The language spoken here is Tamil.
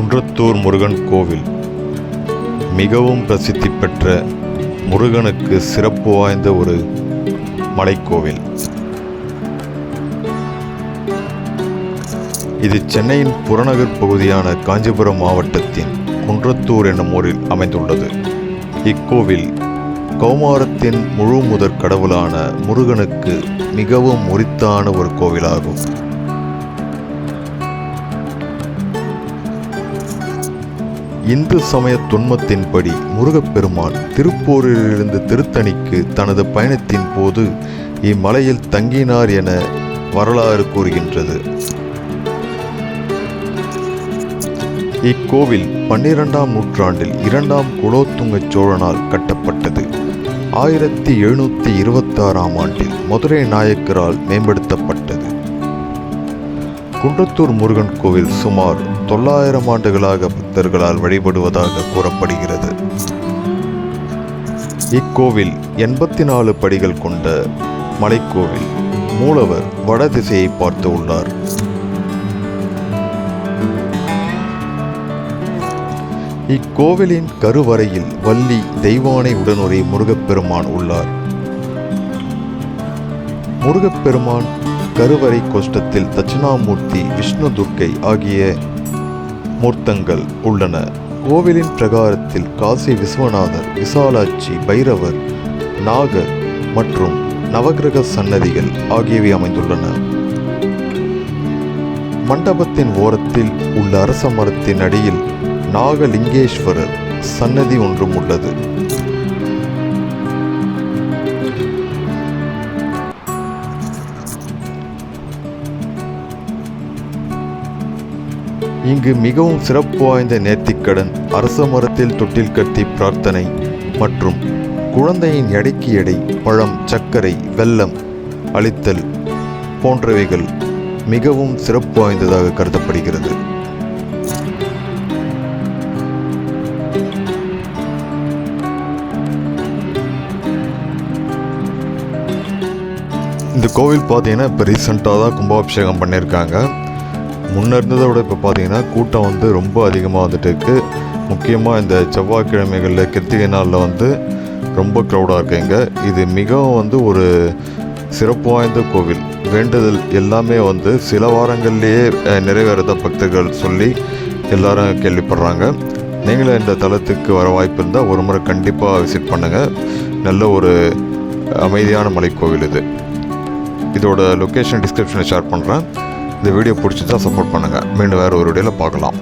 குன்றத்தூர் முருகன் கோவில். மிகவும் பிரசித்தி பெற்ற முருகனுக்கு சிறப்பு வாய்ந்த ஒரு மலைக்கோவில். இது சென்னையின் புறநகர் பகுதியான காஞ்சிபுரம் மாவட்டத்தின் குன்றத்தூர் என்னும் ஊரில் அமைந்துள்ளது. இக்கோவில் கௌமாரத்தின் முழு முதற் கடவுளான முருகனுக்கு மிகவும் உரித்தான ஒரு கோவிலாகும். இந்து சமய தொன்மத்தின்படி முருகப்பெருமான் திருப்பூரிலிருந்து திருத்தணிக்கு தனது பயணத்தின் போது இம்மலையில் தங்கினார் என வரலாறு கூறுகின்றது. இக்கோவில் பன்னிரெண்டாம் நூற்றாண்டில் இரண்டாம் குலோத்துங்க சோழனால் கட்டப்பட்டது. ஆயிரத்தி எழுநூற்றி இருபத்தாறாம் ஆண்டில் மதுரை நாயக்கரால் மேம்படுத்தப்பட்டது. குன்றத்தூர் முருகன் கோவில் சுமார் தொள்ளாயிரம் ஆண்டுகளாக பக்தர்களால் வழிபடுவதாக கூறப்படுகிறது. இக்கோவில் எண்பத்தி நாலு படிகள் கொண்ட மலைக்கோவில். மூலவர் வட திசையை பார்த்து உள்ளார். இக்கோவிலின் கருவறையில் வள்ளி தெய்வானை உடனுரை முருகப்பெருமான் உள்ளார். முருகப்பெருமான் கருவறை கோஷ்டத்தில் தட்சிணாமூர்த்தி விஷ்ணு துர்க்கை ஆகிய மூர்த்தங்கள் உள்ளன. கோவிலின் பிரகாரத்தில் காசி விஸ்வநாதர் விசாலாட்சி பைரவர் நாகர் மற்றும் நவகிரக சன்னதிகள் ஆகியவை அமைந்துள்ளன. மண்டபத்தின் ஓரத்தில் உள்ள அரச மரத்தின் அடியில் நாகலிங்கேஸ்வரர் சன்னதி ஒன்றும் உள்ளது. இங்கு மிகவும் சிறப்பு வாய்ந்த நேர்த்திக்கடன் அரச மரத்தில் தொட்டில் கட்டி பிரார்த்தனை மற்றும் குழந்தையின் எடைக்கு எடை பழம் சர்க்கரை வெல்லம் அளித்தல் போன்றவைகள் மிகவும் சிறப்பு வாய்ந்ததாக கருதப்படுகிறது. இந்த கோவில் பார்த்தீங்கன்னா இப்போ ரீசெண்டாக தான் கும்பாபிஷேகம் பண்ணியிருக்காங்க. முன்னே இருந்ததை விட இப்போ பார்த்தீங்கன்னா கூட்டம் வந்து ரொம்ப அதிகமாக வந்துட்டு இருக்கு. முக்கியமாக இந்த செவ்வாய்க்கிழமைகளில் கிருத்திகை நாளில் வந்து ரொம்ப க்ரௌடாக இருக்குங்க இது மிகவும் வந்து ஒரு சிறப்பு வாய்ந்த கோவில். வேண்டுதல் எல்லாமே வந்து சில வாரங்கள்லேயே நிறைவேறத பக்தர்கள் சொல்லி எல்லாரும் கேள்விப்படுறாங்க. நீங்களும் இந்த தலத்துக்கு வர வாய்ப்பு இருந்தால் ஒரு முறை கண்டிப்பாக விசிட் பண்ணுங்கள் நல்ல ஒரு அமைதியான மலைக்கோவில் இது. இதோட லொக்கேஷன் டிஸ்கிரிப்ஷனில் ஷேர் பண்ணுறேன் இந்த வீடியோ பிடிச்சிருந்தா சப்போர்ட் பண்ணுங்கள் மீண்டும் வேறு ஒரு வீடியோவில் பார்க்கலாம்.